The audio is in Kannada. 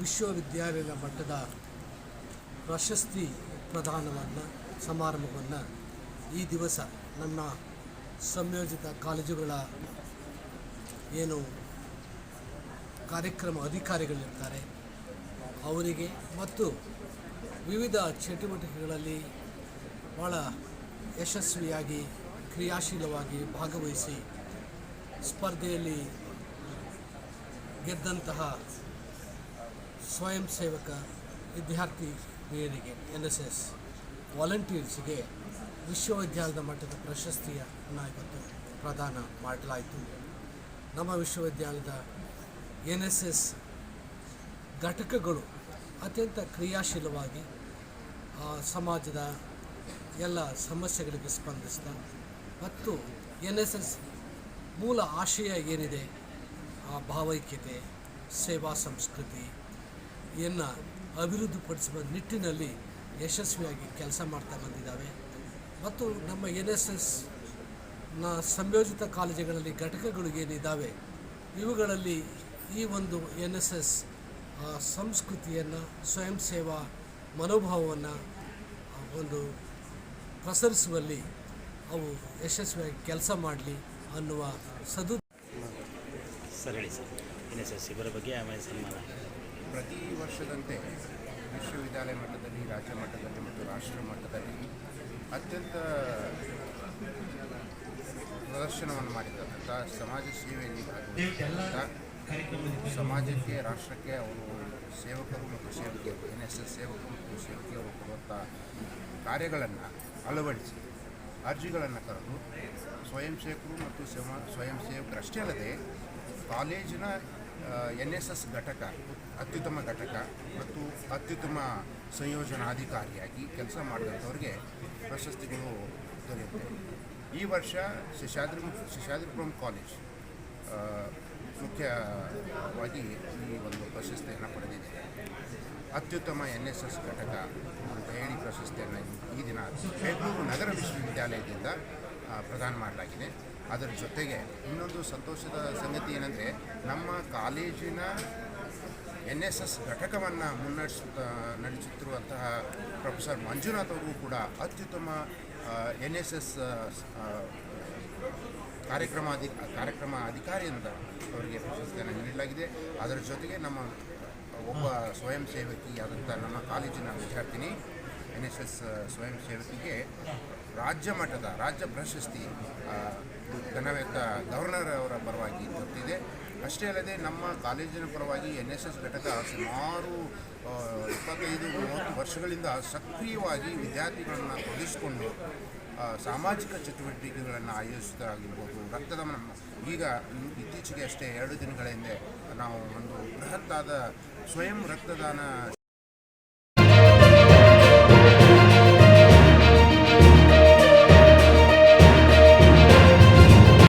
ವಿಶ್ವವಿದ್ಯಾಲಯದ ಮಟ್ಟದ ಪ್ರಶಸ್ತಿ ಪ್ರದಾನವನ್ನು, ಸಮಾರಂಭವನ್ನು ಈ ದಿವಸ ನಮ್ಮ ಸಂಯೋಜಿತ ಕಾಲೇಜುಗಳ ಏನು ಕಾರ್ಯಕ್ರಮ ಅಧಿಕಾರಿಗಳಿರ್ತಾರೆ, ಅವರಿಗೆ ಮತ್ತು ವಿವಿಧ ಚಟುವಟಿಕೆಗಳಲ್ಲಿ ಭಾಳ ಯಶಸ್ವಿಯಾಗಿ, ಕ್ರಿಯಾಶೀಲವಾಗಿ ಭಾಗವಹಿಸಿ ಸ್ಪರ್ಧೆಯಲ್ಲಿ ಗೆದ್ದಂತಹ ಸ್ವಯಂ ಸೇವಕ ವಿದ್ಯಾರ್ಥಿನಿಯರಿಗೆ ಎನ್ ಎಸ್ ಎಸ್ ವಾಲಂಟಿಯರ್ಸ್ಗೆ ವಿಶ್ವವಿದ್ಯಾಲಯದ ಮಟ್ಟದ ಪ್ರಶಸ್ತಿಯನ್ನು ಇವತ್ತು ಪ್ರದಾನ ಮಾಡಲಾಯಿತು. ನಮ್ಮ ವಿಶ್ವವಿದ್ಯಾಲಯದ ಎನ್ ಎಸ್ ಎಸ್ ಘಟಕಗಳು ಅತ್ಯಂತ ಕ್ರಿಯಾಶೀಲವಾಗಿ ಸಮಾಜದ ಎಲ್ಲ ಸಮಸ್ಯೆಗಳಿಗೆ ಸ್ಪಂದಿಸ್ತಾ ಮತ್ತು ಎನ್ ಎಸ್ ಎಸ್ ಮೂಲ ಆಶಯ ಏನಿದೆ ಆ ಭಾವೈಕ್ಯತೆ, ಸೇವಾ ಸಂಸ್ಕೃತಿಯನ್ನು ಅಭಿವೃದ್ಧಿಪಡಿಸುವ ನಿಟ್ಟಿನಲ್ಲಿ ಯಶಸ್ವಿಯಾಗಿ ಕೆಲಸ ಮಾಡ್ತಾ ಬಂದಿದ್ದಾವೆ. ಮತ್ತು ನಮ್ಮ ಎನ್ ಎಸ್ ಎಸ್ನ ಸಂಯೋಜಿತ ಕಾಲೇಜುಗಳಲ್ಲಿ ಘಟಕಗಳು ಏನಿದ್ದಾವೆ, ಇವುಗಳಲ್ಲಿ ಈ ಒಂದು ಎನ್ ಎಸ್ ಎಸ್ ಸಂಸ್ಕೃತಿಯನ್ನು, ಸ್ವಯಂ ಸೇವಾ ಮನೋಭಾವವನ್ನು ಒಂದು ಪ್ರಸರಿಸುವಲ್ಲಿ ಅವು ಯಶಸ್ವಿಯಾಗಿ ಕೆಲಸ ಮಾಡಲಿ ಅನ್ನುವ ಸದು ಸರ್, ಹೇಳಿ ಸರ್. ಎನ್ ಎಸ್ ಎಸ್ ಬಗ್ಗೆ ಆಮೇಲೆ ಸನ್ಮಾನ. ಪ್ರತಿ ವರ್ಷದಂತೆ ವಿಶ್ವವಿದ್ಯಾಲಯ ಮಟ್ಟದಲ್ಲಿ, ರಾಜ್ಯ ಮಟ್ಟದಲ್ಲಿ ಮತ್ತು ರಾಷ್ಟ್ರ ಮಟ್ಟದಲ್ಲಿ ಅತ್ಯಂತ ಪ್ರದರ್ಶನವನ್ನು ಮಾಡಿದಂಥ ಸಮಾಜ ಸೇವೆಯಲ್ಲಿ ಸಮಾಜಕ್ಕೆ, ರಾಷ್ಟ್ರಕ್ಕೆ ಅವರು ಸೇವಕರು ಮತ್ತು ಸೇವಕಿಯರು ಎನ್ ಎಸ್ ಎಸ್ ಸೇವಕರು ಮತ್ತು ಸೇವಕಿಯರು ಕೊಡುವಂಥ ಕಾರ್ಯಗಳನ್ನು ಅಳವಡಿಸಿ ಅರ್ಜಿಗಳನ್ನು ಕರೆದು ಸ್ವಯಂ ಸೇವಕರು ಮತ್ತು ಸಮ ಸ್ವಯಂ ಸೇವಕರಷ್ಟೇ ಅಲ್ಲದೆ ಕಾಲೇಜಿನ ಎನ್ ಎಸ್ ಎಸ್ ಘಟಕ, ಅತ್ಯುತ್ತಮ ಘಟಕ ಮತ್ತು ಅತ್ಯುತ್ತಮ ಸಂಯೋಜನಾಧಿಕಾರಿಯಾಗಿ ಕೆಲಸ ಮಾಡಿದಂಥವ್ರಿಗೆ ಪ್ರಶಸ್ತಿಗಳು ದೊರೆಯುತ್ತವೆ ಈ ವರ್ಷ ಶೇಷಾದ್ರಿ ಶೇಷಾದ್ರಿಪುರಂ ಕಾಲೇಜ್ ಮುಖ್ಯವಾಗಿ ಈ ಒಂದು ಪ್ರಶಸ್ತಿಯನ್ನು ಪಡೆದಿದೆ. ಅತ್ಯುತ್ತಮ ಎನ್ ಎಸ್ ಎಸ್ ಘಟಕ ಅಂತ ಹೇಳಿ ಪ್ರಶಸ್ತಿಯನ್ನು ಈ ದಿನ ಬೆಂಗಳೂರು ನಗರ ವಿಶ್ವವಿದ್ಯಾಲಯದಿಂದ ಪ್ರದಾನ ಮಾಡಲಾಗಿದೆ. ಅದರ ಜೊತೆಗೆ ಇನ್ನೊಂದು ಸಂತೋಷದ ಸಂಗತಿ ಏನಂದರೆ, ನಮ್ಮ ಕಾಲೇಜಿನ ಎನ್ ಎಸ್ ಎಸ್ ಘಟಕವನ್ನು ಮುನ್ನಡೆಸುತ್ತ ನಡೆಸುತ್ತಿರುವಂತಹ ಪ್ರೊಫೆಸರ್ ಮಂಜುನಾಥ್ ಅವರು ಕೂಡ ಅತ್ಯುತ್ತಮ ಎನ್ ಎಸ್ ಎಸ್ ಕಾರ್ಯಕ್ರಮ ಅಧಿ, ಕಾರ್ಯಕ್ರಮ ಅಧಿಕಾರಿಯಿಂದ ಅವರಿಗೆ ಪ್ರಶಸ್ತಿಯನ್ನು ನೀಡಲಾಗಿದೆ. ಅದರ ಜೊತೆಗೆ ನಮ್ಮ ಒಬ್ಬ ಸ್ವಯಂ ಸೇವಕಿಯಾದಂಥ ನಮ್ಮ ಕಾಲೇಜಿನ ವಿದ್ಯಾರ್ಥಿನಿ ಎನ್ ಎಸ್ ಎಸ್ ಸ್ವಯಂ ಸೇವಕಿಗೆ ರಾಜ್ಯ ಮಟ್ಟದ ರಾಜ್ಯ ಪ್ರಶಸ್ತಿ ಆ, ಘನವೆತ್ತ ಗವರ್ನರ್ ಅವರ ಪರವಾಗಿ ಗೊತ್ತಿದೆ ಅಷ್ಟೇ ಅಲ್ಲದೆ ನಮ್ಮ ಕಾಲೇಜಿನ ಪರವಾಗಿ ಎನ್ ಎಸ್ ಎಸ್ ಘಟಕ ಸುಮಾರು ಇಪ್ಪತ್ತೈದು ಮೂವತ್ತು ವರ್ಷಗಳಿಂದ ಸಕ್ರಿಯವಾಗಿ ವಿದ್ಯಾರ್ಥಿಗಳನ್ನು ತೊಡಗಿಸಿಕೊಂಡು ಸಾಮಾಜಿಕ ಚಟುವಟಿಕೆಗಳನ್ನು ಆಯೋಜಿಸಲಾಗಿರ್ಬೋದು ರಕ್ತದಾನ ಈಗ ಇತ್ತೀಚೆಗೆ ಅಷ್ಟೇ ಎರಡು ದಿನಗಳ ಹಿಂದೆ ನಾವು ಒಂದು ಬೃಹತ್ತಾದ ಸ್ವಯಂ ರಕ್ತದಾನ